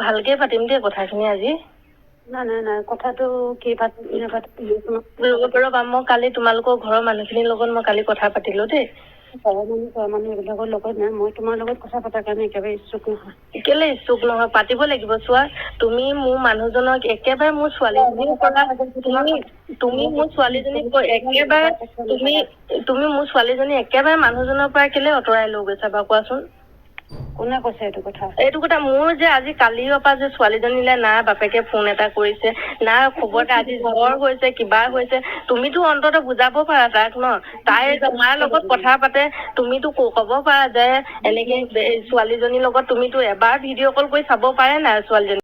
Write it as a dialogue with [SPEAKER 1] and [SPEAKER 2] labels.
[SPEAKER 1] ভালকে পাতিম দেই কথাখিনি আজি।
[SPEAKER 2] নাই নাই নাই কথাটো কি পাত নাপাতিম
[SPEAKER 1] ৰ'ব ৰ'বা মই কালি তোমালোকৰ ঘৰৰ মানুহখিনিৰ লগত মই কালি কথা পাতিলো দেই।
[SPEAKER 2] ঘৰৰ মানুহ ঘৰৰ মানুহ এইবিলাকৰ লগত নাই মই তোমাৰ লগত কথা পতাৰ কাৰণে একেবাৰে ইচ্ছুক নহয়।
[SPEAKER 1] কেলে ইচ্ছুক নহয়? পাতিব লাগিব চোৱা তুমি মোৰ মানুহজনক একেবাৰে মোৰ ছোৱালীজনীৰ পৰা তুমি তুমি মোৰ ছোৱালীজনীক কৈ একেবাৰে তুমি তুমি মোৰ ছোৱালীজনী একেবাৰে মানুহজনৰ পৰা কেলে আঁতৰাই লৈ গৈছা বাৰু কোৱাচোন?
[SPEAKER 2] কোনে কৈছে এইটো কথা?
[SPEAKER 1] এইটো কথা মোৰ যে আজি কালিৰ পৰা যে ছোৱালীজনীলে না বাপেকে ফোন এটা কৰিছে না খবৰ এটা আজি জ্বৰ হৈছে কিবা হৈছে তুমিতো অন্তত বুজাব পাৰা তাক ন? তাই তোমাৰ লগত কথা পাতে তুমিতো ক'ব পাৰা যে এনেকে ছোৱালীজনীৰ লগত তুমিতো এবাৰ ভিডিঅ' কল কৰি চাব পাৰে নাই ছোৱালীজনী?